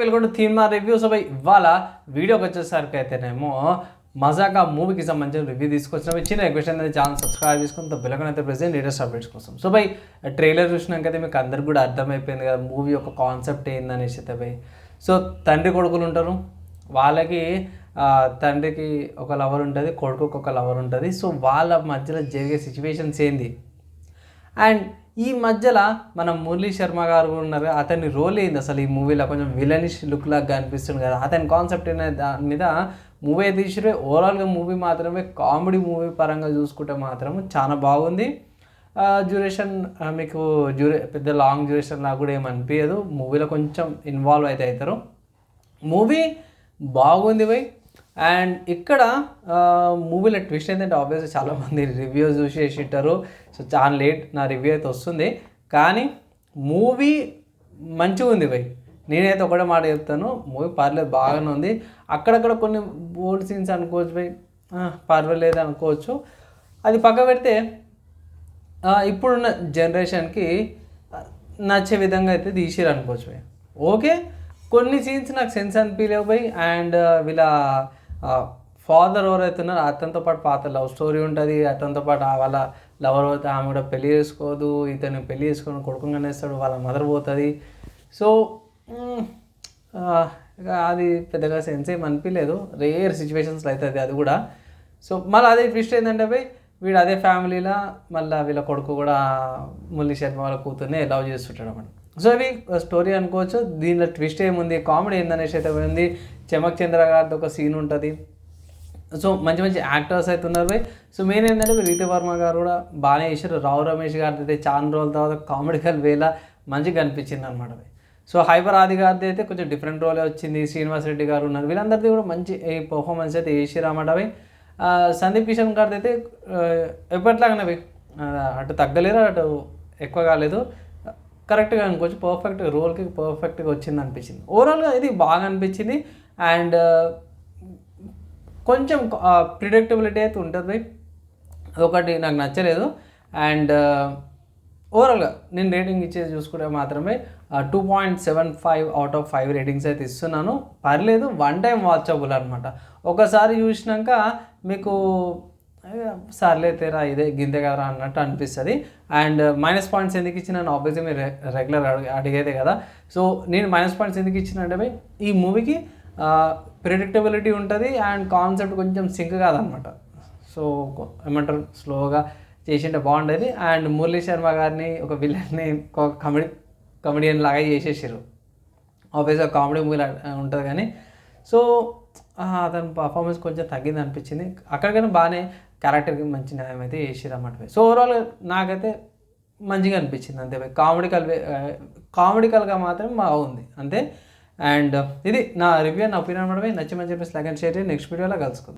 Welcome to theme reviews అవి ఇవాళ వీడియోకి వచ్చేసరికి అయితేనేమో మజాకా మూవీకి సంబంధించిన రివ్యూ తీసుకొచ్చిన. చిన్న రిక్వెస్ట్ అనేది ఛానల్ సబ్స్క్రైబ్ చేసుకుని బెలకన్ అయితే ప్రెసెంట్ లేటెస్ట్ అప్డేట్స్ కోసం. సో బై ట్రైలర్ చూసినాకైతే మీకు అందరికి కూడా అర్థమైపోయింది కదా మూవీ యొక్క కాన్సెప్ట్ ఏందనేసి అయితే బై. సో తండ్రి కొడుకులు ఉంటారు. వాళ్ళకి తండ్రికి ఒక లవర్ ఉంటుంది కొడుకుకి ఒక లవర్ ఉంటుంది. సో వాళ్ళ మధ్యలో జరిగే సిచ్యువేషన్స్ ఏంది? అండ్ ఈ మధ్యలో మన మురళీ శర్మ గారు కూడా ఉన్నారు. అతని రోల్ ఏంది అసలు ఈ మూవీలో కొంచెం విలనిష్ లుక్ లాగా అనిపిస్తుంది కదా. అతని కాన్సెప్ట్ అనే దాని మీద మూవీ తీసిరే ఓవరాల్గా మూవీ మాత్రమే కామెడీ మూవీ పరంగా చూసుకుంటే మాత్రం చాలా బాగుంది. డ్యూరేషన్ మీకు డ్యూరే పెద్ద లాంగ్ డ్యూరేషన్ లాగా కూడా ఏమనిపించదు మూవీలో కొంచెం ఇన్వాల్వ్ అయితే అవుతారు. మూవీ బాగుంది బై అండ్ ఇక్కడ మూవీలో ట్విస్ట్ ఏంటంటే ఆబ్వియస్గా చాలామంది రివ్యూస్ చూసి ఇట్టారు సో చాలా లేట్ నా రివ్యూ అయితే వస్తుంది. కానీ మూవీ మంచిగా ఉంది భయ్. నేనైతే ఒకటే మాట చెప్తాను మూవీ పర్లేదు బాగానే ఉంది. అక్కడక్కడ కొన్ని బోల్డ్ సీన్స్ అనుకోవచ్చు భయ్. పర్వాలేదు అనుకోవచ్చు. అది పక్క పెడితే ఇప్పుడున్న జనరేషన్కి నచ్చే విధంగా అయితే తీసిరు అనుకోవచ్చు భయ్. ఓకే కొన్ని సీన్స్ నాకు సెన్స్ అనిపించలేవు భయ్. అండ్ వీళ్ళ ఫాదర్ ఎవరైతే ఉన్నారో అతనితో పాటు పాత లవ్ స్టోరీ ఉంటుంది. అతనితో పాటు ఆ వాళ్ళ లవర్ అయితే ఆమె కూడా పెళ్ళి చేసుకోదు. ఇతను పెళ్ళి చేసుకొని కొడుకుగానే కనేస్తాడు. వాళ్ళ మదర్ పోతుంది. సో ఇక అది పెద్దగా సెన్స్ ఏం అనిపించలేదు రేర్ సిచ్యువేషన్స్లో అవుతుంది అది కూడా. సో మళ్ళీ అదే ట్విస్ట్ ఏంటంటే పోయి వీడు అదే ఫ్యామిలీలో మళ్ళీ వీళ్ళ కొడుకు కూడా మురళీ శర్మ వాళ్ళ కూతుర్ని లవ్ చేస్తుంటాడు అనమాట సో ఇవి స్టోరీ అనుకోవచ్చు. దీనిలో ట్విస్ట్ ఏముంది? కామెడీ ఏందనేసి అయితే ఉంది. చెమక్ చంద్ర గారితో ఒక సీన్ ఉంటుంది. సో మంచి మంచి యాక్టర్స్ అయితే ఉన్నారు భయ్. సో మెయిన్ ఏంటంటే రీతి వర్మ గారు కూడా బాగానే చేశారు. రావు రమేష్ గారి అయితే చాలా రోజుల తర్వాత కామెడికల్ వేలా మంచిగా అనిపించింది అనమాట సో హైపర్ ఆది గారిది అయితే కొంచెం డిఫరెంట్ రోలే వచ్చింది. శ్రీనివాస్ రెడ్డి గారు ఉన్నారు. వీళ్ళందరిది కూడా మంచి పర్ఫార్మెన్స్ అయితే చేసారు అన్నమాట అవి సందీప్ కిషన్ గారిది అయితే ఎప్పట్లాగనవి అటు తగ్గలేరు అటు ఎక్కువ కాలేదు. కరెక్ట్గా అనుకోవచ్చు పర్ఫెక్ట్ రోల్కి పర్ఫెక్ట్గా వచ్చింది అనిపించింది. ఓవరాల్గా ఇది బాగా అనిపించింది. అండ్ కొంచెం ప్రిడిక్టబిలిటీ అయితే ఉంటుంది ఒకటి నాకు నచ్చలేదు. అండ్ ఓవరాల్గా నేను రేటింగ్ ఇచ్చేది చూసుకుంటే మాత్రమే two point seven five out of five ratings అయితే ఇస్తున్నాను. పర్లేదు వన్ టైం వాచబుల్ అనమాట ఒకసారి చూసినాక మీకు సర్లే తేరా ఇదే గింతే కదరా అన్నట్టు అనిపిస్తుంది. అండ్ మైనస్ పాయింట్స్ ఎందుకు ఇచ్చినాను ఆబ్వియస్లీ మీరు రెగ్యులర్ అడిగేదే కదా. సో నేను మైనస్ పాయింట్స్ ఎందుకు ఇచ్చిన అంటే ఈ మూవీకి ప్రిడిక్టబిలిటీ ఉంటుంది అండ్ కాన్సెప్ట్ కొంచెం సింక్ కాదనమాట. సో ఏమంటారు? స్లోగా చేసింటే బాగుండేది అండ్ మురళీ శర్మ గారిని ఒక విలన్ని ఒక కమెడీ కమెడియన్ లాగా చేసేసారు ఆబ్వియస్గా కామెడీ మూవీ ఉంటుంది కానీ. సో అతని పర్ఫార్మెన్స్ కొంచెం తగ్గింది అనిపించింది. అక్కడికైనా బాగానే క్యారెక్టర్కి మంచి న్యాయం అయితే చేసిరు అన్నమాట. సో ఓవరాల్ నాకైతే మంచిగా అనిపించింది అంతే. కామెడికల్ కామెడికల్గా మాత్రం బాగుంది. అంతే. అండ్ ఇది నా రివ్యూ నా ఒపీనియన్ అనమాట నచ్చి మంచి లైక్ అండ్ షేర్ నెక్స్ట్ వీడియోలో కలుసుకుందాం.